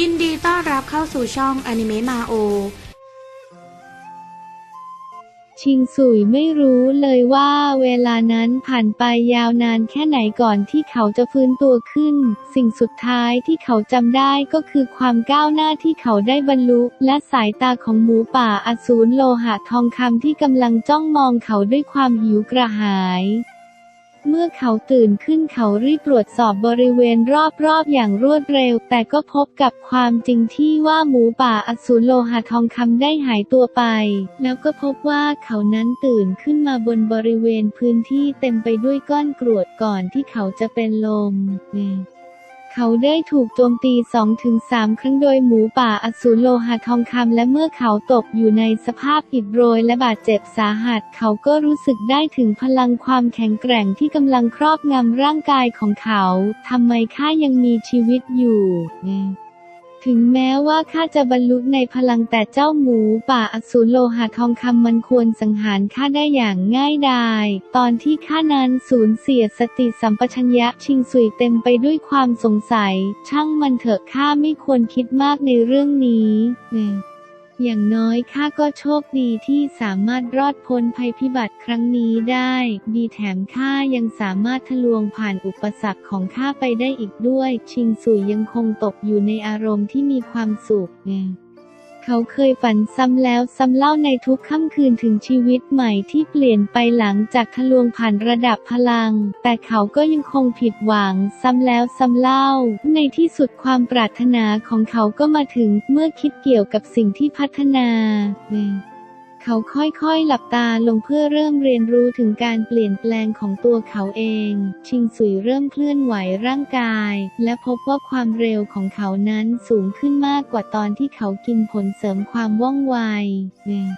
ยินดีต้อนรับเข้าสู่ช่องอนิเมะมาโอ ชิงสุยไม่รู้เลยว่าเวลานั้นผ่านไปยาวนานแค่ไหนก่อนที่เขาจะฟื้นตัวขึ้น สิ่งสุดท้ายที่เขาจำได้ก็คือความก้าวหน้าที่เขาได้บรรลุ และสายตาของหมูป่าอสูรโลหะทองคำที่กำลังจ้องมองเขาด้วยความหิวกระหาย เมื่อเขาตื่นขึ้นเขารีบตรวจสอบบริเวณรอบๆอย่างรวดเร็ว แต่ก็พบกับความจริงที่ว่าหมูป่าอสูรโลหะทองคำได้หายตัวไป แล้วก็พบว่าเขานั้นตื่นขึ้นมาบนบริเวณพื้นที่เต็มไปด้วยก้อนกรวดก่อนที่เขาจะเป็นลม เขาได้ถูกโจมตี 2-3 ครั้งโดยหมูป่าอสูรโลหะทองคำและเมื่อเขาตกอยู่ในสภาพอิดโรยและบาดเจ็บสาหัส เขาก็รู้สึกได้ถึงพลังความแข็งแกร่งที่กำลังครอบงำร่างกายของเขา ทำไมข้ายังมีชีวิตอยู่ ถึงแม้ว่าข้าจะบรรลุในพลังแต่เจ้าหมูป่าอสูรโลหะทองคำมันควรสังหารข้าได้อย่างง่ายดาย ตอนที่ข้านั้นสูญเสียสติสัมปชัญญะชิงสุยเต็มไปด้วยความสงสัย ช่างมันเถอะข้าไม่ควรคิดมากในเรื่องนี้ อย่างน้อยข้าก็โชคดีที่สามารถรอดพ้นภัยพิบัติครั้งนี้ได้ ดีแถมข้ายังสามารถทะลวงผ่านอุปสรรคของข้าไปได้อีกด้วย ชิงสุยยังคงตกอยู่ในอารมณ์ที่มีความสุขไง เขาเคยฝันซ้ำแล้วซ้ำเล่าในทุกค่ำคืนถึงชีวิตใหม่ที่เปลี่ยนไปหลังจากทะลวงผ่านระดับพลัง แต่เขาก็ยังคงผิดหวังซ้ำแล้วซ้ำเล่า ในที่สุดความปรารถนาของเขาก็มาถึงเมื่อคิดเกี่ยวกับสิ่งที่พัฒนาอืม เขาค่อยๆ หลับตาลงเพื่อเริ่มเรียนรู้ถึงการเปลี่ยนแปลงของตัวเขาเอง ชิงสุยเริ่มเคลื่อนไหวร่างกาย และพบว่าความเร็วของเขานั้นสูงขึ้นมากกว่าตอนที่เขากินผลเสริมความว่องไวเนี่ย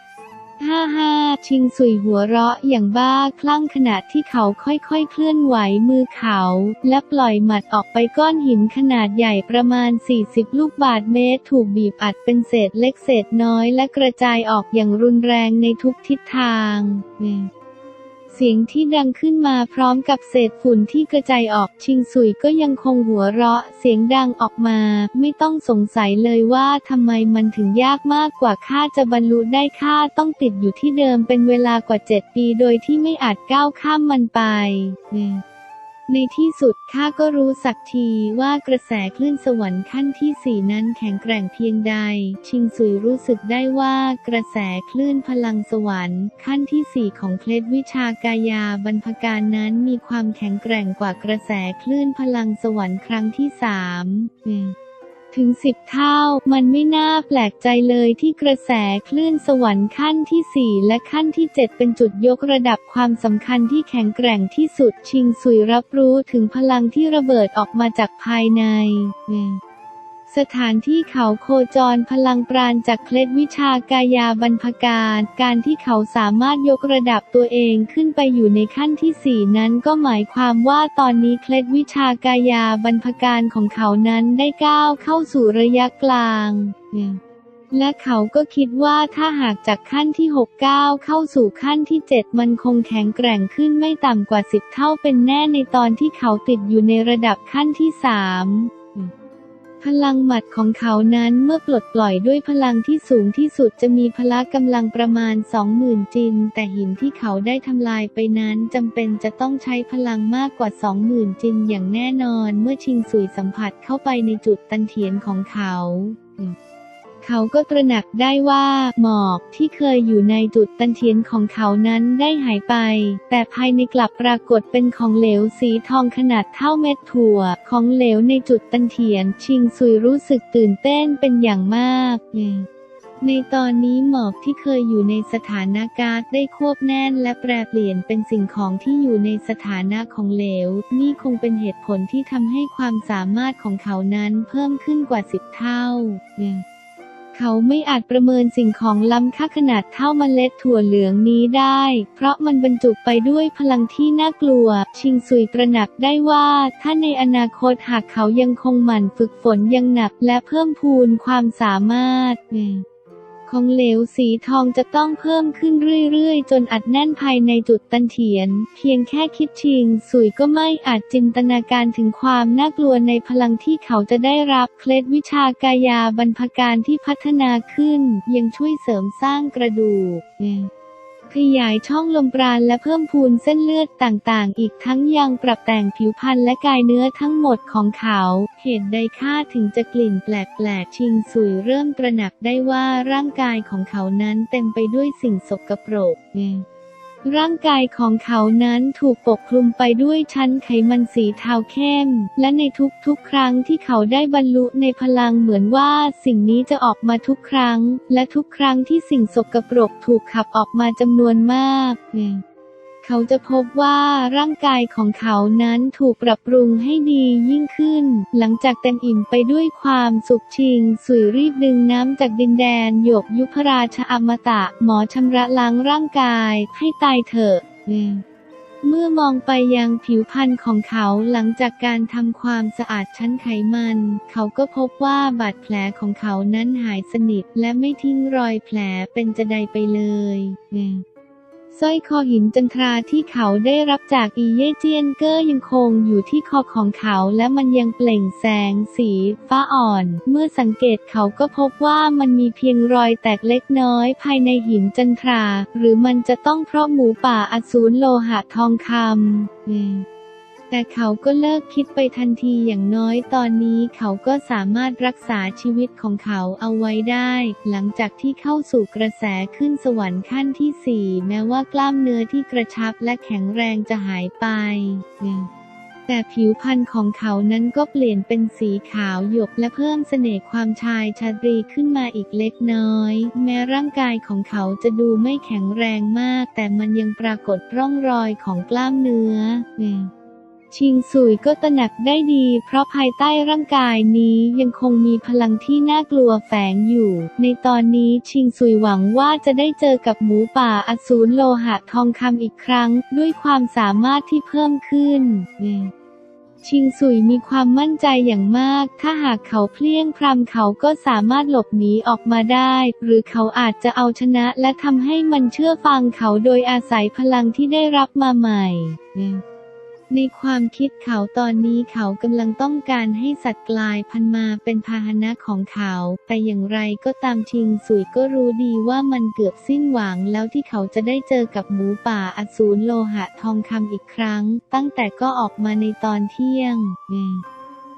ฮ่าฮ่าชิงสุยหัวเราะอย่างบ้าคลั่งขณะที่เขาค่อยๆ เคลื่อนไหวมือเขา และปล่อยหมัดออกไปก้อนหินขนาดใหญ่ประมาณ 40 ลูกบาทเมตร ถูกบีบอัดเป็นเศษเล็กเศษน้อยและกระจายออกอย่างรุนแรงในทุกทิศทางเสียงที่ดังขึ้นมาพร้อมกับเศษฝุ่นที่กระจายออกชิงสุยก็ยังคงหัวเราะเสียงดังออกมา ไม่ต้องสงสัยเลยว่าทำไมมันถึงยากมากกว่าข้าจะบรรลุได้ข้าต้องติดอยู่ที่เดิมเป็นเวลากว่าเจ็ดปีโดยที่ไม่อาจก้าวข้ามมันไป ในที่สุดข้าก็รู้สักทีว่ากระแสคลื่นสวรรค์ขั้นที่สี่นั้นแข็งแกร่งเพียงใด ชิงสุยรู้สึกได้ว่ากระแสคลื่นพลังสวรรค์ขั้นที่สี่ของเคล็ดวิชากายาบรรพการนั้นมีความแข็งแกร่งกว่ากระแสคลื่นพลังสวรรค์ครั้งที่สามอืม ถึงสิบเท่า มันไม่น่าแปลกใจเลยที่กระแสคลื่นสวรรค์ขั้นที่ 4 และขั้นที่ 7 เป็นจุดยกระดับความสำคัญที่แข็งแกร่งที่สุดชิงสุยรับรู้ถึงพลังที่ระเบิดออกมาจากภายใน สถานที่เขาโคจรพลังปราณจากเคล็ดวิชากายาบรรพการการที่เขาสามารถยกระดับตัวเองขึ้นไปอยู่ในขั้นที่สี่นั้นก็หมายความว่าตอนนี้เคล็ดวิชากายาบรรพการของเขานั้นได้ก้าวเข้าสู่ระยะกลางและเขาก็คิดว่าถ้าหากจากขั้นที่6ก้าวเข้าสู่ขั้นที่ 7 มันคงแข็งแกร่งขึ้นไม่ต่ำกว่า 10 เท่าเป็นแน่ในตอนที่เขาติดอยู่ในระดับขั้นที่ 3 พลังหมัดของเขานั้นเมื่อปลดปล่อยด้วยพลังที่สูงที่สุดจะมีพละกำลังประมาณ 20,000 จิน แต่หินที่เขาได้ทำลายไปนั้นจำเป็นจะต้องใช้พลังมากกว่า 20,000 จินอย่างแน่นอนเมื่อชิงสุยสัมผัสเข้าไปในจุดตันเถียนของเขา เขาก็ตระหนักได้ว่าหมอกที่เคยอยู่ในจุดตันเทียนของเขานั้นได้หายไป แต่ภายในกลับปรากฏเป็นของเหลวสีทองขนาดเท่าเม็ดถั่ว ของเหลวในจุดตันเทียน ชิงซุยรู้สึกตื่นเต้นเป็นอย่างมากในตอนนี้หมอกที่เคยอยู่ในสถานะก๊าซได้ควบแน่นและแปรเปลี่ยนเป็นสิ่งของที่อยู่ในสถานะของเหลว นี่คงเป็นเหตุผลที่ทำให้ความสามารถของเขานั้นเพิ่มขึ้นกว่าสิบเท่า เขาไม่อาจประเมินสิ่งของล้ำค่าขนาดเท่าเมล็ดถั่วเหลืองนี้ได้ เพราะมันบรรจุไปด้วยพลังที่น่ากลัว ชิงซุยตระหนักได้ว่า ถ้าในอนาคตหากเขายังคงหมั่นฝึกฝนยังหนักและเพิ่มพูนความสามารถ ของเหลวสีทองจะต้องเพิ่มขึ้นเรื่อยๆ จนอัดแน่นภายในจุดตันเถียน เพียงแค่คิดชิง สุยก็ไม่อาจจินตนาการถึงความน่ากลัวในพลังที่เขาจะได้รับเคล็ดวิชากายาบรรพการที่พัฒนาขึ้น ยังช่วยเสริมสร้างกระดูก ขยายช่องลมปราณและเพิ่มพูนเส้นเลือดต่างๆ อีกทั้งยังปรับแต่งผิวพรรณและกายเนื้อทั้งหมดของเขา เหตุใดค่าถึงจะกลิ่นแปลกๆ ชิงสุยเริ่มตระหนักได้ว่าร่างกายของเขานั้นเต็มไปด้วยสิ่งสกปรก ร่างกายของเขานั้นถูกปกคลุมไปด้วยชั้นไขมันสีเทาเข้ม และในทุกๆ ครั้งที่เขาได้บรรลุในพลังเหมือนว่าสิ่งนี้จะออกมาทุกครั้ง และทุกครั้งที่สิ่งสกปรกถูกขับออกมาจำนวนมาก เขาจะพบว่าร่างกายของเขานั้นถูกปรับปรุงให้ดียิ่งขึ้น หลังจากเต็มอิ่มไปด้วยความสุขชิง สุยรีบดึงน้ำจากดินแดนหยกยุพราชอมตะ หมอชำระล้างร่างกายให้ตายเถอะเมื่อมองไปยังผิวพรรณของเขาหลังจากการทำความสะอาดชั้นไขมัน เขาก็พบว่าบาดแผลของเขานั้นหายสนิทและไม่ทิ้งรอยแผลเป็นจะใดไปเลย สร้อยคอหินจันทราที่เขาได้รับจากอีเยเจียนเกอร์ยังคงอยู่ที่คอของเขาและมันยังเปล่งแสงสีฟ้าอ่อน เมื่อสังเกตเขาก็พบว่ามันมีเพียงรอยแตกเล็กน้อยภายในหินจันทรา หรือมันจะต้องเพราะหมูป่าอสูรโลหะทองคำ แต่เขาก็เลิกคิดไปทันทีอย่างน้อยตอนนี้เขาก็สามารถรักษาชีวิตของเขาเอาไว้ได้ หลังจากที่เข้าสู่กระแสขึ้นสวรรค์ขั้นที่สี่แม้ว่ากล้ามเนื้อที่กระชับและแข็งแรงจะหายไป แต่ผิวพรรณของเขานั้นก็เปลี่ยนเป็นสีขาวหยกและเพิ่มเสน่ห์ความชายชาตรีขึ้นมาอีกเล็กน้อย แม้ร่างกายของเขาจะดูไม่แข็งแรงมาก แต่มันยังปรากฏร่องรอยของกล้ามเนื้อ ชิงซุยก็ตระหนักได้ดี เพราะภายใต้ร่างกายนี้ยังคงมีพลังที่น่ากลัวแฝงอยู่ ในตอนนี้ชิงซุยหวังว่าจะได้เจอกับหมูป่าอสูรโลหะทองคำอีกครั้ง ด้วยความสามารถที่เพิ่มขึ้นชิงซุยมีความมั่นใจอย่างมาก ถ้าหากเขาเพลี้ยงพรำเขาก็สามารถหลบหนีออกมาได้ หรือเขาอาจจะเอาชนะและทำให้มันเชื่อฟังเขาโดยอาศัยพลังที่ได้รับมาใหม่ ในความคิดเขาตอนนี้เขากำลังต้องการให้สัตว์กลายพันธุ์มาเป็นพาหนะของเขา แต่อย่างไรก็ตามชิงสุยก็รู้ดีว่ามันเกือบสิ้นหวังแล้วที่เขาจะได้เจอกับหมูป่าอสูรโลหะทองคำอีกครั้ง ตั้งแต่ก็ออกมาในตอนเที่ยง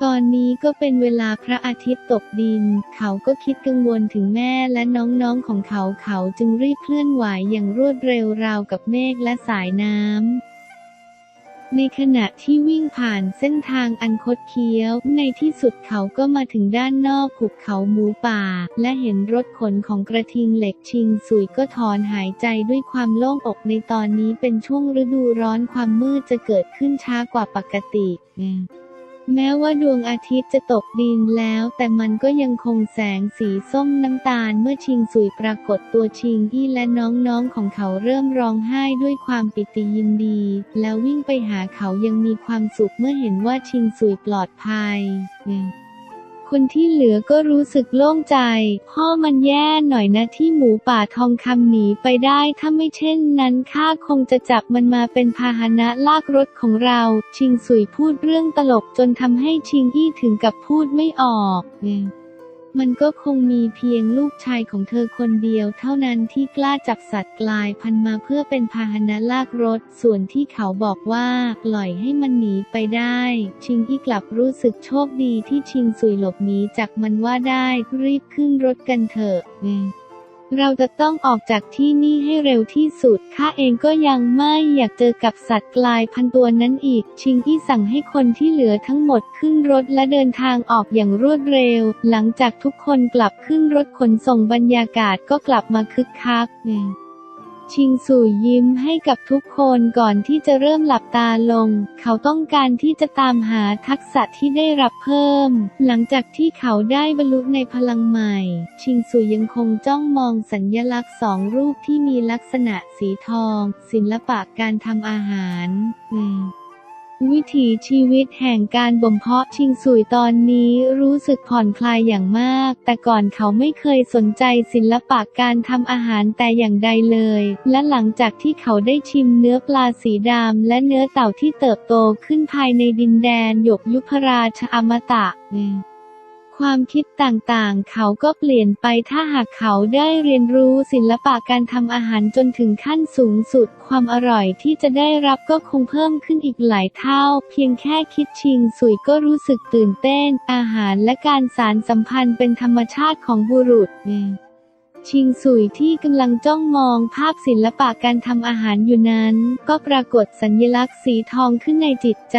ตอนนี้ก็เป็นเวลาพระอาทิตย์ตกดิน เขาก็คิดกังวลถึงแม่และน้องๆของเขา เขาจึงรีบเคลื่อนไหวอย่างรวดเร็วราวกับเมฆและสายน้ำ ในขณะที่วิ่งผ่านเส้นทางอันคดเคี้ยว ในที่สุดเขาก็มาถึงด้านนอกขุบเขาหมูป่า และเห็นรถขนของกระทิงเหล็กชิงสุยก็ถอนหายใจด้วยความโล่งอกในตอนนี้เป็นช่วงฤดูร้อนความมืดจะเกิดขึ้นช้ากว่าปกติ แม้ว่าดวงอาทิตย์จะตกดินแล้ว แต่มันก็ยังคงแสงสีส้มน้ำตาลเมื่อชิงสุยปรากฏตัวชิงอี้และน้องๆของเขาเริ่มร้องไห้ด้วยความปิติยินดี แล้ววิ่งไปหาเขายังมีความสุขเมื่อเห็นว่าชิงสุยปลอดภัย คนที่เหลือก็รู้สึกโล่งใจ พ่อมันแย่หน่อยนะที่หมูป่าทองคำหนีไปได้ถ้าไม่เช่นนั้นข้าคงจะจับมันมาเป็นพาหนะลากรถของเรา ชิงสุยพูดเรื่องตลกจนทำให้ชิงอี้ถึงกับพูดไม่ออก มันก็คงมีเพียงลูกชายของเธอคนเดียวเท่านั้นที่กล้าจับสัตว์กลายพันธุ์มาเพื่อเป็นพาหนะลากรถ ส่วนที่เขาบอกว่าปล่อยให้มันหนีไปได้ ชิงอีกลับรู้สึกโชคดีที่ชิงสุยหลบหนีจากมันว่าได้ รีบขึ้นรถกันเถอะ เราจะต้องออกจากที่นี่ให้เร็วที่สุด ข้าเองก็ยังไม่อยากเจอกับสัตว์กลายพันธุ์ตัวนั้นอีก ชิงอี้สั่งให้คนที่เหลือทั้งหมดขึ้นรถและเดินทางออกอย่างรวดเร็ว หลังจากทุกคนกลับขึ้นรถขนส่งบรรยากาศก็กลับมาคึกคัก ชิงสู่ยิ้มให้กับทุกคนก่อนที่จะเริ่มหลับตาลง เขาต้องการที่จะตามหาทักษะที่ได้รับเพิ่ม หลังจากที่เขาได้บรรลุในพลังใหม่ ชิงสู่ยังคงจ้องมองสัญญลักษณ์สองรูปที่มีลักษณะสีทอง ศิลปะการทำอาหาร อืม วิถีชีวิตแห่งการบ่มเพาะชิงสุยตอนนี้รู้สึกผ่อนคลายอย่างมาก แต่ก่อนเขาไม่เคยสนใจศิลปะการทำอาหารแต่อย่างใดเลย และหลังจากที่เขาได้ชิมเนื้อปลาสีดำและเนื้อเต่าที่เติบโตขึ้นภายในดินแดนหยกยุพราชอมตะ ความคิดต่างๆ เขาก็เปลี่ยนไปถ้าหากเขาได้เรียนรู้ศิลปะการทำอาหารจนถึงขั้นสูงสุด ความอร่อยที่จะได้รับก็คงเพิ่มขึ้นอีกหลายเท่า เพียงแค่คิดชิงสุยก็รู้สึกตื่นเต้น อาหารและการสารสัมพันธ์เป็นธรรมชาติของบุรุษ ชิงสุยที่กำลังจ้องมองภาพศิลปะการทำอาหารอยู่นั้น ก็ปรากฏสัญลักษณ์สีทองขึ้นในจิตใจ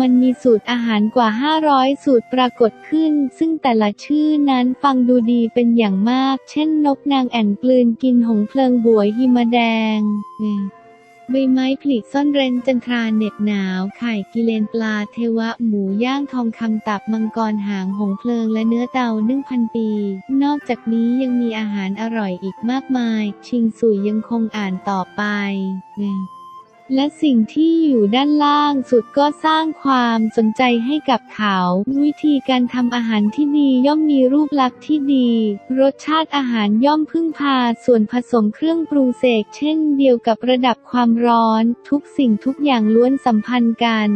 มันมีสูตรอาหารกว่า 500 สูตรปรากฏขึ้น ซึ่งแต่ละชื่อนั้นฟังดูดีเป็นอย่างมาก เช่นนกนางแอ่นกลืนกินหงเพลิงบวยหิมะแดงอืม ใบไม้ผลิซ่อนเร้นจันทราเหน็บหนาว ไข่กิเลนปลาเทวะ หมูย่างทองคำตับมังกรหางหงเพลิงและเนื้อเตานึ่งพันปี นอกจากนี้ยังมีอาหารอร่อยอีกมากมาย ชิงสุยยังคงอ่านต่อไป และสิ่งที่อยู่ด้านล่างสุดก็สร้างความสนใจให้กับเขา วิธีการทำอาหารที่ดีย่อมมีรูปลักษณ์ที่ดี รสชาติอาหารย่อมพึ่งพาส่วนผสมเครื่องปรุงเสกเช่นเดียวกับระดับความร้อน ทุกสิ่งทุกอย่างล้วนสัมพันธ์กัน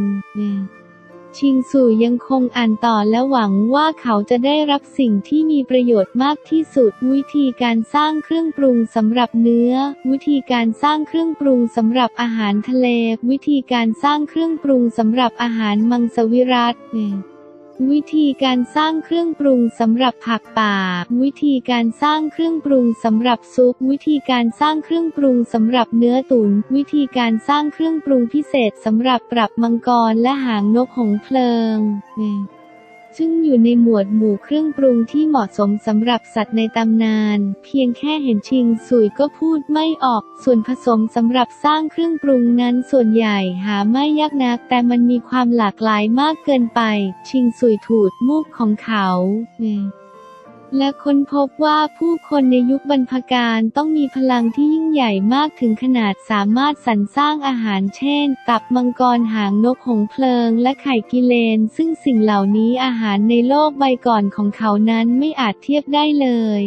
ชิงสู่ยังคงอ่านต่อและหวังว่าเขาจะได้รับสิ่งที่มีประโยชน์มากที่สุด วิธีการสร้างเครื่องปรุงสำหรับเนื้อ วิธีการสร้างเครื่องปรุงสำหรับอาหารทะเล วิธีการสร้างเครื่องปรุงสำหรับอาหารมังสวิรัติ วิธีการสร้างเครื่องปรุงสำหรับผักป่า วิธีการสร้างเครื่องปรุงสำหรับซุป วิธีการสร้างเครื่องปรุงสำหรับเนื้อตุน๋น วิธีการสร้างเครื่องปรุงพิเศษสำหรับปรับมังกรและหางนกหงส์เพลิง ซึ่งอยู่ในหมวดหมู่เครื่องปรุงที่เหมาะสมสำหรับสัตว์ในตำนาน เพียงแค่เห็นชิงสุยก็พูดไม่ออก ส่วนผสมสำหรับสร้างเครื่องปรุงนั้นส่วนใหญ่หาไม่ยากนัก แต่มันมีความหลากหลายมากเกินไป ชิงสุยถูดมูกของเขา และค้นพบว่าผู้คนในยุคบรรพการต้องมีพลังที่ยิ่งใหญ่มากถึงขนาดสามารถสรรสร้างอาหารเช่น ตับมังกรหางนกหงเพลิง และไข่กิเลน ซึ่งสิ่งเหล่านี้อาหารในโลกใบก่อนของเขานั้นไม่อาจเทียบได้เลย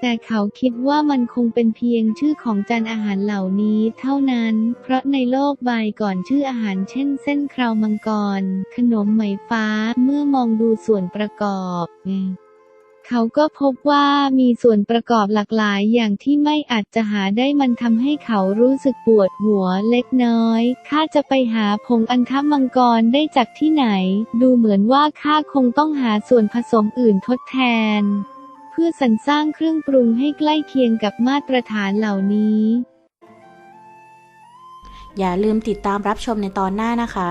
แต่เขาคิดว่ามันคงเป็นเพียงชื่อของจานอาหารเหล่านี้เท่านั้น เพราะในโลกใบก่อนชื่ออาหารเช่น เส้นคราวมังกร ขนมไหมฟ้า เมื่อมองดูส่วนประกอบ เขาก็พบว่ามีส่วนประกอบหลากหลายอย่างที่ไม่อาจจะหาได้มันทำให้เขารู้สึกปวดหัวเล็กน้อย ข้าจะไปหาผงอัญทมังกรได้จากที่ไหน ดูเหมือนว่าข้าคงต้องหาส่วนผสมอื่นทดแทน เพื่อสรรสร้างเครื่องปรุงให้ใกล้เคียงกับมาตรฐานเหล่านี้ อย่าลืมติดตามรับชมในตอนหน้านะคะ